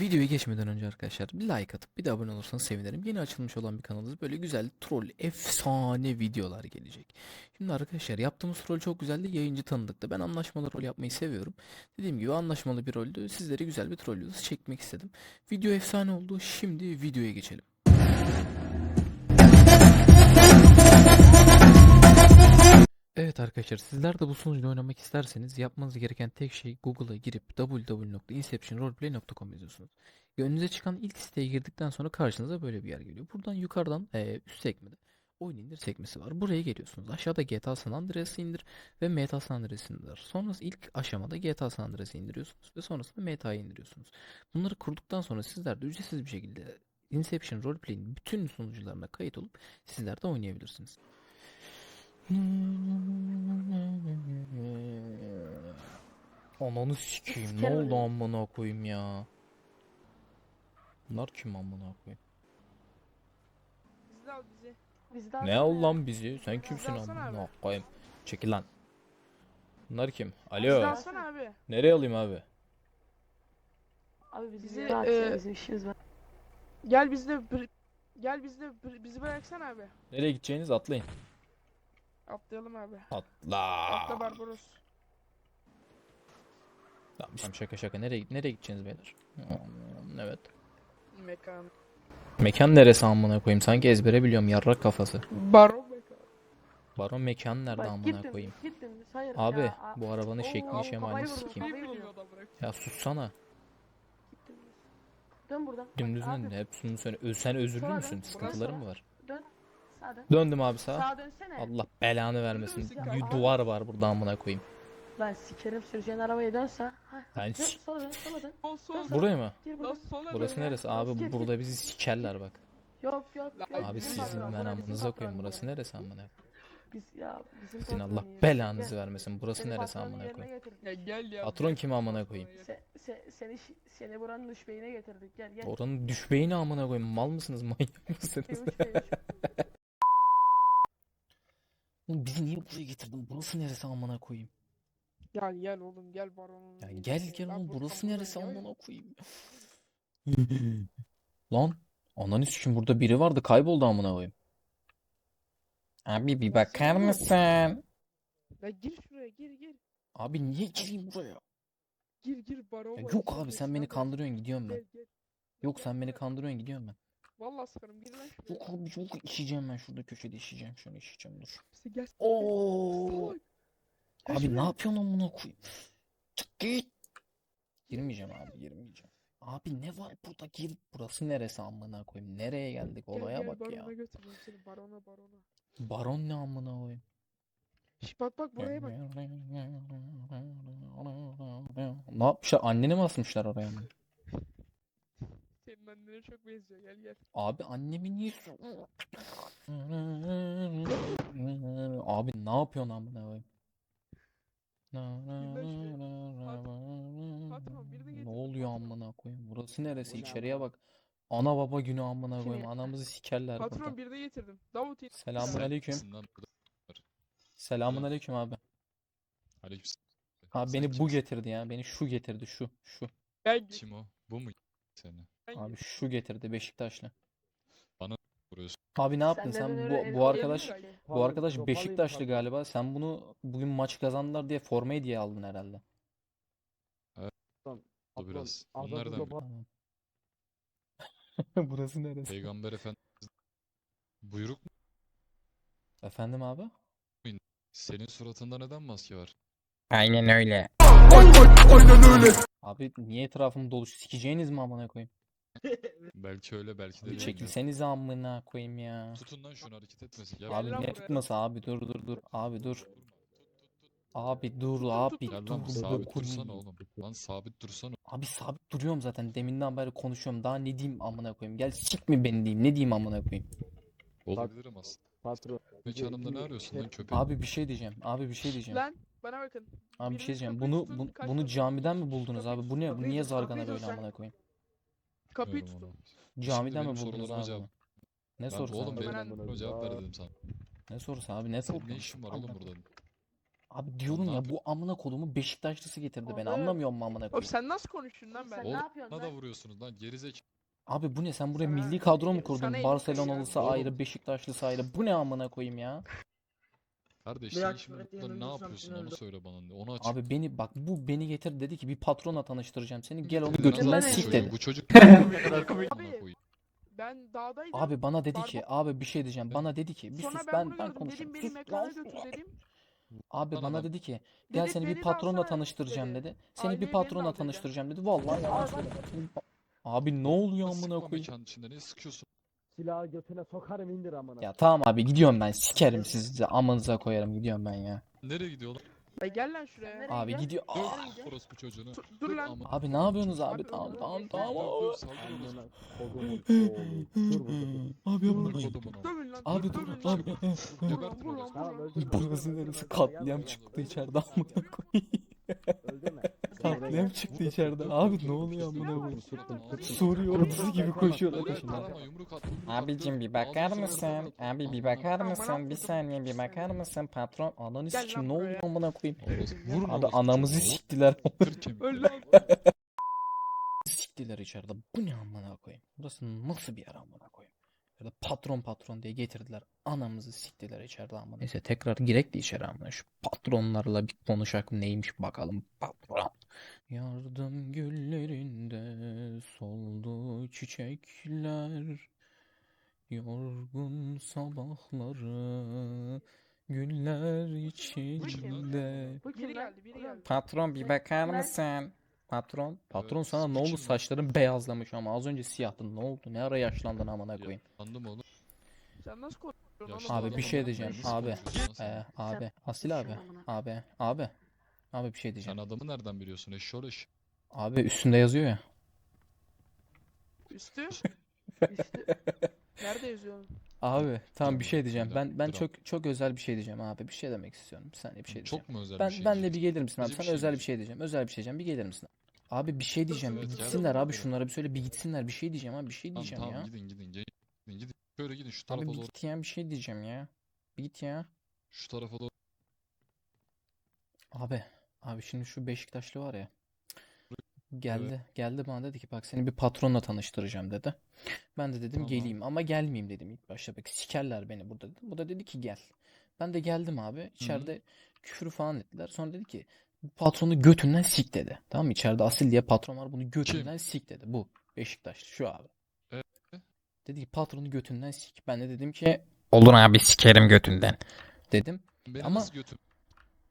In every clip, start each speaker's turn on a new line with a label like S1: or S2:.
S1: Videoya geçmeden önce arkadaşlar bir like atıp bir de abone olursanız sevinirim. Yeni açılmış olan bir kanalımız böyle güzel troll efsane videolar gelecek. Şimdi arkadaşlar yaptığımız rol çok güzeldi. Yayıncı tanıdıkta. Ben anlaşmalı rol yapmayı seviyorum. Dediğim gibi anlaşmalı bir roldü. Sizlere güzel bir troll çekmek istedim. Video efsane oldu. Şimdi videoya geçelim. Arkadaşlar sizler de bu sunucuda oynamak isterseniz yapmanız gereken tek şey Google'a girip www.inceptionroleplay.com yazıyorsunuz. Ve çıkan ilk siteye girdikten sonra karşınıza böyle bir yer geliyor. Buradan yukarıdan eee, üst sekmede oyun indir sekmesi var. Buraya geliyorsunuz. Aşağıda GTA San Andreas'ı indir ve Meta San Andreas'ı indir. Sonrası ilk aşamada GTA San Andreas'ı indiriyorsunuz ve sonrasında Meta'yı indiriyorsunuz. Bunları kurduktan sonra sizler de ücretsiz bir şekilde Inception Roleplay'in bütün sunucularına kayıt olup sizler de oynayabilirsiniz. Ananı sikeyim. Ne oldu amına koyayım ya? Bunlar kim amına koyayım?
S2: Bizi de al bizi.
S3: Biz de
S1: Ne
S3: ya.
S1: lan bizi? Sen kimsin amına koyayım? Çekil lan. Bunlar kim?
S2: Bizi
S1: Alo.
S2: alsana abi.
S1: Nereye alayım abi?
S3: Abi biz
S2: Bizi,
S3: rahat
S2: e,
S3: bizim işimiz var.
S2: Gel bizde gel bizde bizi bıraksana abi.
S1: Nereye gideceğiniz atlayın.
S2: Atlayalım abi.
S1: Atla.
S2: Atla Barbaros.
S1: Tamam tamam, şaka şaka. Nereye nereye gideceğiniz beyler? Hmm, Evet.
S2: Mekan.
S1: Mekan neresi amına koyayım? Sanki ezbere biliyorum yarrak kafası.
S2: Baron mekan.
S1: Baron mekan nerede
S3: Bak
S1: amına
S3: gittim,
S1: koyayım?
S3: gittim. Hayır
S1: Abi
S3: ya,
S1: bu arabanın şeklini şemalini sikeyim. Ya sussana.
S3: gittim. Dön buradan. Abi,
S1: önünde hep şunu söyle. Ö- Sen özürlü
S3: Sonra
S1: müsün? Sıkıntıların mı var?
S3: Dön. Sağa dön.
S1: Döndüm abi sağa.
S3: Sağa dönsene.
S1: Allah belanı vermesin. Bir duvar var burada amına koyayım.
S3: Lan sikerim süreceğin arabaya dönse. Ha.
S1: Ben
S3: Dön, sola dön, sola dön.
S2: Sol sol.
S3: Nasıl?
S1: Buraya mı?
S3: Gir
S1: Burası neresi? Abi
S3: git.
S1: burada bizi sikerler bak.
S3: Yok yok. Yok,
S1: Abi sizin ben amınıza koyayım.
S3: burası.
S1: Neresi amına?
S3: Biz ya bizim
S1: Sizin Allah belanızı vermesin. Burası
S3: seni
S1: neresi amına koyayım?
S2: Ya gel ya.
S1: Patron kim amına koyayım?
S3: Se, se, seni seni buranın düşbeğine getirdik. Gel gel.
S1: Oranın düşbeğini amına koyayım. Mal mısınız? Manyak mısınız? Bizi niye buraya getirdin? Burası neresi amına koyayım?
S2: Gel gel oğlum gel Baron'un.
S1: Ya gel gel oğlum
S2: bu
S1: burası neresi amına koyayım? Lan ananı sikim burada biri vardı kayboldu amına koyayım. Abi bir bakar mısın?
S2: Ya gir şuraya gir gir.
S1: Abi niye gireyim buraya?
S2: Gir gir Baron
S1: Ya yok abi sen beni kandırıyorsun gidiyorum ben. Yok sen beni kandırıyorsun gidiyorum ben.
S2: Vallahi sıkarım gir lan şuraya.
S1: Yok abi yok içeceğim ben şurada köşede içeceğim şunu içeceğim dur.
S2: Gel.
S1: Oo. Abi ne yapıyorsun amına koyayım? Çık git. Girmeyeceğim abi girmeyeceğim. Abi ne var burada gir. Burası neresi amına koyayım? Nereye geldik
S2: Gel,
S1: olaya bak ya.
S2: Barona götüreyim seni barona barona.
S1: Baron ne amına koyayım?
S2: Şş bak bak buraya bak.
S1: Ne yapmışlar? Anneni mi asmışlar oraya mı?
S2: Senin annene çok benziyor gel gel.
S1: Abi annemi niye Abi ne yapıyorsun amına koyayım?
S2: Patron,
S1: Ne oluyor
S2: patron.
S1: amına koyayım? Burası neresi? İçeriye bak. Ana baba günü amına koyayım. Anamızı sikerler burada.
S2: Patron birini getirdim. Davut in.
S1: Selamun aleyküm. Selamun aleyküm abi.
S4: Aleykümselam.
S1: Abi beni bu getirdi ya. Beni şu getirdi şu şu.
S2: Ben.
S4: Kim o? Bu mu seni?
S1: Abi şu getirdi Beşiktaşlı.
S4: Vuruyorsun.
S1: Abi ne yaptın
S3: Senden
S1: sen?
S3: öyle
S1: Bu bu arkadaş bu arkadaş Beşiktaşlı galiba. Sen bunu bugün maç kazandılar diye forma hediye aldın herhalde.
S4: Bu biraz. Onlar da
S1: Tamam. Burası neresi?
S4: Peygamber Efendimiz buyruk mu?
S1: Efendim abi?
S4: Senin suratında neden maske var?
S1: Aynen öyle. Abi niye etrafım dolu? Sikeceğiniz mi amına koyayım?
S4: Belki öyle belki de
S1: Bir
S4: değil.
S1: çekilsenize amına koyayım ya.
S4: Tutun lan şunu hareket etmesin. Gel
S1: Abi
S2: lan
S1: ne
S2: buraya.
S1: tutması abi dur dur dur. Abi dur. Abi dur abi.
S4: Gel
S1: dur
S4: lan sabit dursana oğlum. Lan sabit dursana.
S1: Abi sabit duruyorum zaten. Deminden beri konuşuyorum. Daha ne diyeyim amına koyayım? Gel sik mi beni diyeyim? Ne diyeyim amına koyayım?
S4: Olabilirim aslında.
S5: Patron.
S4: Mekanımda ne arıyorsun lan köpek?
S1: Abi bir şey diyeceğim. Abi bir şey diyeceğim.
S2: Lan bana bakın.
S1: Abi bir şey diyeceğim. Bunu
S2: tutun,
S1: bu- bunu camiden mi buldunuz
S2: Kapıyı
S1: abi? Bu ne? Bu niye zargana böyle
S2: sen.
S1: amına koyayım?
S2: Kapıyı tutun.
S1: Camiden mi
S4: benim
S1: buldunuz
S4: sorularıma
S1: abi
S4: cevap-?
S1: Ne
S4: Lan
S1: sorusu
S4: oğlum
S1: abi?
S4: benim
S2: Ben-
S4: sorularıma cevap ver dedim sana.
S1: Ne sorusu abi? Ne
S4: Senin ne
S1: sorusu?
S4: işin var oğlum burada?
S1: Abi diyorum
S4: ne
S1: ya bu amına kodumu Beşiktaşlısı getirdi beni.
S2: Abi-
S1: Anlamıyor musun amına koyayım?
S2: sen nasıl konuşuyorsun lan
S3: Sen
S2: ben?
S3: ne
S4: Oğlum
S3: yapıyorsun
S4: bana da
S3: lan?
S4: vuruyorsunuz lan gerizekalı.
S1: Abi bu ne? Sen buraya
S3: Sana
S1: milli kadro mu kurdun?
S2: sana elli
S1: Barcelonalısı
S2: ya.
S1: ayrı, Beşiktaşlısı ayrı. Bu ne amına koyayım ya?
S4: Kardeş
S5: Bırak
S4: sen şimdi burada ne yapıyorsun onu söyle bana. Onu aç.
S1: Abi beni bak bu beni getir dedi ki bir patronla tanıştıracağım seni. Gel onu
S4: Lan
S1: götünden
S3: lan
S1: sik dedi.
S4: Bu çocuk ne kadar komik
S2: Abi, Ben dağdaydım.
S1: Abi bana dedi ki abi bir şey diyeceğim. Bana dedi ki bir
S2: Sonra
S1: sus
S2: ben
S1: ben
S2: bunu
S1: ben
S2: gördüm.
S1: konuşayım.
S2: Dedim beni
S1: Sus
S2: mekana
S1: lan.
S2: götür dedim.
S1: Abi
S4: Lan
S1: bana
S4: adam.
S1: dedi ki gel
S2: Dedi,
S1: seni
S2: beni
S1: bir
S2: de
S1: patronla
S2: alsana
S1: tanıştıracağım
S2: dedi.
S1: Seni bir
S2: beni de
S1: patronla
S2: dedi.
S1: tanıştıracağım dedi. Vallahi yalan Abi ne oluyor amına
S4: sıkma
S1: koyayım?
S4: mekanın içinde ne sıkıyorsun?
S5: Silahı götüne sokarım indir amına.
S1: Ya tamam abi gidiyorum ben. Sikerim sizi. Amanıza koyarım. Gidiyorum ben ya.
S4: Nereye gidiyor lan?
S2: Ay gel lan şuraya.
S3: Nereye
S1: Abi
S3: gidiyorsun?
S1: gidiyor.
S3: Nereye
S1: Aa!
S4: Orospu çocuğunu.
S2: Dur- dur lan.
S4: ama-
S1: Abi ne yapıyorsunuz abi? Tamam
S2: dur,
S1: tamam
S2: dur,
S1: tamam.
S4: Dur, dur, saldır orospu.
S5: Amına kodumun oğlu. Dur burada dur.
S1: Abi
S4: Amına
S1: yapma.
S4: kodumun oğlu.
S2: Dövün lan.
S1: Abi dur
S2: dövün lan.
S1: abi.
S2: Lan,
S4: orospu.
S5: Tamam.
S1: Burası neresi? Katliam çıktı içeride amına koyayım. Katliam çıktı içeride. Abi ne oluyor amına koyayım?
S2: Suriye
S1: ordusu gibi koşuyorlar peşinden. Abicim bir bakar mısın? Abi bir bakar mısın? Bir saniye bir bakar mısın? Patron ananı sikim ne oluyor
S2: buraya.
S1: amına koyayım? Abi anamızı siktiler. Siktiler içeride. Bu ne amına koyayım? Burası nasıl bir yer amına koyayım? Ya da patron patron diye getirdiler. Anamızı siktiler içeride amına. Neyse tekrar girek de içeri amına. Şu patronlarla bir konuşak neymiş bakalım patron. Yardım güllerinde soldu çiçekler. Yorgun sabahları güller içinde.
S3: Bu kim
S2: Biri
S3: lan?
S2: geldi, biri
S3: Oğlum,
S2: geldi.
S1: Patron bir bakar mısın? Patron. Patron
S4: Evet,
S1: sana ne oldu? Saçların beyazlamış ama az önce siyahtın. Ne oldu? Ne ara yaşlandın amına koyayım?
S4: Mı oğlum?
S2: Sen nasıl
S4: Yaşlı
S2: oğlum?
S1: Abi bir şey diyeceğim. Abi. Ee, abi. Asil abi. Abi. Abi. Abi bir şey
S4: Sen
S1: diyeceğim.
S4: adamı nereden biliyorsun eşşoğlu eş?
S1: Abi üstünde yazıyor ya.
S2: Üstü.
S3: Üstü-
S2: Nerede yazıyorsun?
S1: Abi tamam bir şey diyeceğim. Ben ben çok çok özel bir şey diyeceğim abi. Bir şey demek istiyorum. Bir saniye bir şey diyeceğim.
S4: Çok mu özel
S1: Ben
S4: bir şey
S1: ben de bir
S4: diyeceksin?
S1: gelir misin abi?
S4: Bize bir
S1: Sana
S4: şey
S1: özel bir
S4: diyeceksin.
S1: şey diyeceğim. Özel bir şey diyeceğim. Bir gelir misin? Abi bir şey diyeceğim. Bir
S4: Evet, gel.
S1: gitsinler abi şunlara bir söyle bir gitsinler. Bir şey diyeceğim abi. Bir şey
S4: Tamam
S1: diyeceğim
S4: tamam
S1: ya.
S4: gidin gidin gidin gidin gidin. Şöyle gidin şu
S1: Abi
S4: tarafa
S1: bir
S4: doğru.
S1: git ya bir şey diyeceğim ya. Bir git ya.
S4: Şu tarafa doğru.
S1: Abi, abi şimdi şu Beşiktaşlı var ya. Geldi, geldi bana dedi ki bak seni bir patronla tanıştıracağım dedi. Ben de dedim
S4: Tamam.
S1: geleyim ama gelmeyeyim dedim ilk başta. Bak sikerler beni burada dedim. Bu da dedi ki gel. Ben de geldim abi. İçeride küfür falan ettiler. Sonra dedi ki bu patronu götünden sik dedi. Tamam mı? İçeride Asil diye patron var. Bunu götünden sik dedi. Bu Beşiktaşlı şu abi. Dedi ki patronu götünden sik. Ben de dedim ki olur abi sikerim götünden. Dedim.
S4: Beni
S1: Ama-
S4: nasıl götür?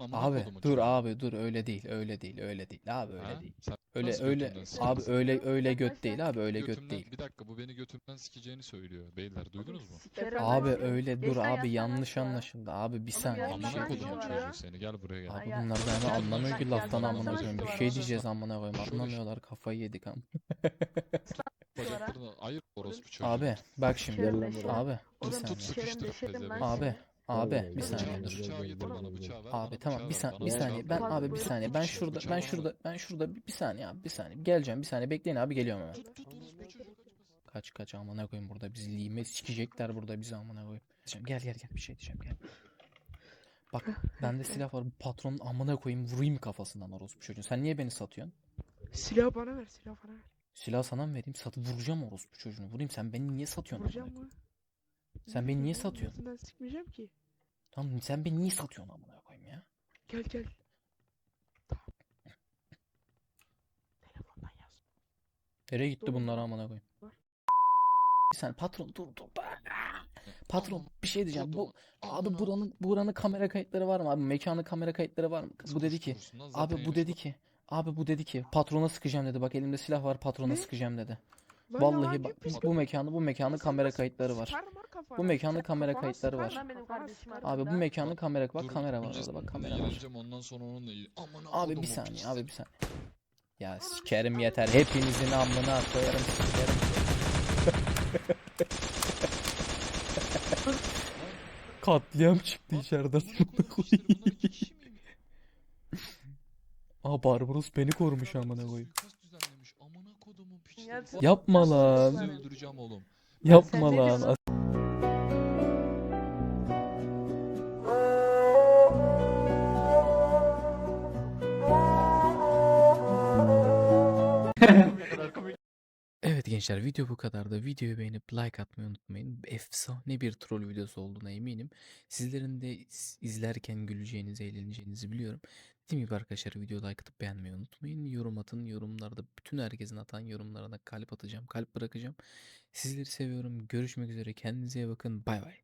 S4: Amına
S1: Abi
S4: kodumun
S1: dur
S4: çocuğu.
S1: abi dur öyle değil öyle değil öyle değil abi öyle
S4: Ha?
S1: değil.
S4: Sen
S1: Öyle
S4: nasıl
S1: öyle
S4: götümden
S1: abi öyle öyle göt değil abi öyle göt
S4: Götümden-
S1: değil.
S4: Bir dakika bu beni götümden sikeceğini söylüyor. Beyler duydunuz mu?
S3: Sikerim
S1: Abi
S3: ben
S1: öyle dur abi yanlış anlaşıldı abi bir
S3: Ama
S1: saniye şey
S4: Amına kodumun
S2: diyeceğim.
S4: çocuğu seni gel buraya gel.
S1: Abi
S3: Ay
S1: bunlar da hemen anlamıyor ki
S3: ben-
S1: laftan
S3: ben-
S1: amına koyayım. Bir şey diyeceğiz amına koyayım.
S4: Şöyle-
S1: Anlamıyorlar kafayı yedik ama.
S4: Bacaklarını ayır orospu çocuğu.
S1: Abi bak şimdi.
S5: Buraya.
S1: Abi bir
S3: Oğlum
S1: saniye.
S4: tut
S3: sikerim
S4: sıkıştır
S3: deşerim ben
S4: pezevenk.
S1: Abi
S3: seni.
S1: Abi bir saniye.
S4: Bıçağı, getir bana bıçağı ver.
S1: Abi tamam bir saniye bir saniye ben abi bir saniye ben şurada ben şurada ben şurada bir saniye abi bir saniye geleceğim bir saniye bekleyin abi geliyorum hemen. Kaç kaç amına koyayım burada bizi lime sikecekler burada bizi amına koyayım. Gel gel gel bir şey diyeceğim gel. Bak bende silah var bu patronun amına koyayım vurayım kafasından orospu çocuğun. Sen niye beni satıyorsun?
S2: Silah bana ver, silah bana ver.
S1: Silah sana mı vereyim? Satıp vuracağım orospu çocuğunu. Vurayım sen beni niye satıyorsun
S2: Vuracağım mı?
S1: Sen beni niye satıyorsun?
S2: Yüzünden sıkmayacağım ki.
S1: Tamam sen beni niye satıyorsun amına koyayım ya?
S2: Gel gel. Tamam. Telefondan yaz.
S1: Nereye gitti
S2: Doğru.
S1: bunlar amına koyayım?
S2: Var.
S1: Saniye patron dur dur. Patron bir şey diyeceğim. Bu abi buranın buranın kamera kayıtları var mı abi? Mekanın kamera kayıtları var mı? Bu dedi ki Abi bu dedi ki Abi bu dedi ki patrona sıkacağım dedi. Bak elimde silah var patrona
S2: Ne?
S1: sıkacağım dedi.
S2: Lan
S1: Vallahi bak
S2: pis
S1: bu mekanı bu mekanın
S2: Sen
S1: kamera kayıtları var. Bu mekanın
S2: Sen
S1: kamera kayıtları var. Abi bu mekanın kamera bak
S4: Dur,
S1: kamera var
S4: önce
S1: orada bak kamera var.
S4: ondan sonra onunla il- Amına
S1: Abi bir saniye abi bir saniye. Ya sikerim yeter. Hepinizin amına koyarım sikerim. Katliam çıktı içeriden. Aa Barbaros beni korumuş amına koyayım.
S4: Gerçekten.
S1: Yapma lan.
S4: Sizi öldüreceğim oğlum.
S1: Yapma lan. Evet gençler video bu kadar da videoyu beğenip like atmayı unutmayın. Efsane bir troll videosu olduğuna eminim. Sizlerin de izlerken güleceğinizi, eğleneceğinizi biliyorum. Dediğim gibi arkadaşlar videoyu like atıp beğenmeyi unutmayın. Yorum atın. Yorumlarda bütün herkesin atan yorumlarına kalp atacağım. Kalp bırakacağım. Sizleri seviyorum. Görüşmek üzere. Kendinize iyi bakın. Bay bay.